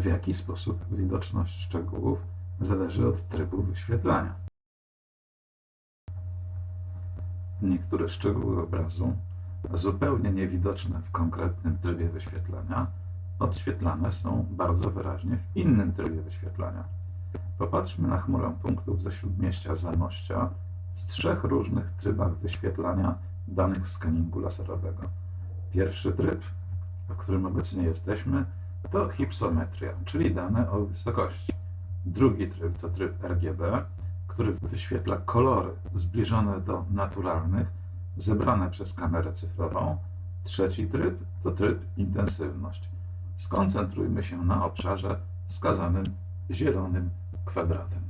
w jaki sposób widoczność szczegółów zależy od trybu wyświetlania. Niektóre szczegóły obrazu, zupełnie niewidoczne w konkretnym trybie wyświetlania, odświetlane są bardzo wyraźnie w innym trybie wyświetlania. Popatrzmy na chmurę punktów ze śródmieścia Zamościa w trzech różnych trybach wyświetlania danych skaningu laserowego. Pierwszy tryb, w którym obecnie jesteśmy, to hipsometria, czyli dane o wysokości. Drugi tryb to tryb RGB, który wyświetla kolory zbliżone do naturalnych, zebrane przez kamerę cyfrową. Trzeci tryb to tryb intensywność. Skoncentrujmy się na obszarze wskazanym zielonym kwadratem.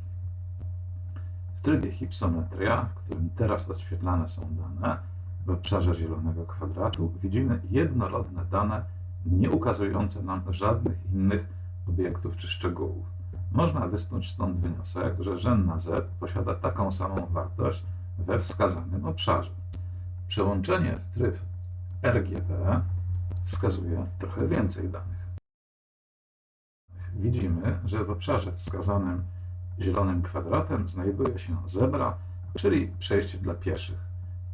W trybie hipsometria, w którym teraz odświetlane są dane, w obszarze zielonego kwadratu widzimy jednorodne dane, nie ukazujące nam żadnych innych obiektów czy szczegółów. Można wysnuć stąd wniosek, że rzędna z posiada taką samą wartość we wskazanym obszarze. Przełączenie w tryb RGB wskazuje trochę więcej danych. Widzimy, że w obszarze wskazanym zielonym kwadratem znajduje się zebra, czyli przejście dla pieszych.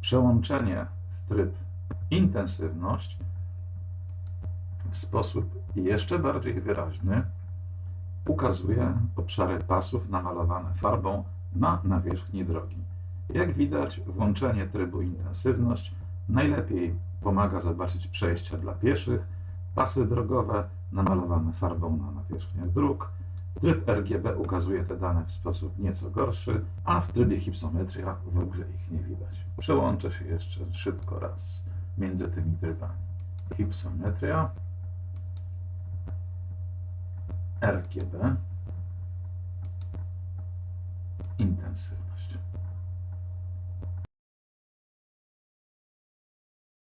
Przełączenie w tryb intensywność w sposób jeszcze bardziej wyraźny ukazuje obszary pasów namalowane farbą na nawierzchni drogi. Jak widać, włączenie trybu intensywność najlepiej pomaga zobaczyć przejścia dla pieszych, pasy drogowe namalowane farbą na nawierzchniach dróg. Tryb RGB ukazuje te dane w sposób nieco gorszy, a w trybie hipsometria w ogóle ich nie widać. Przełączę się jeszcze szybko raz między tymi trybami. Hipsometria, RGB, intensywność.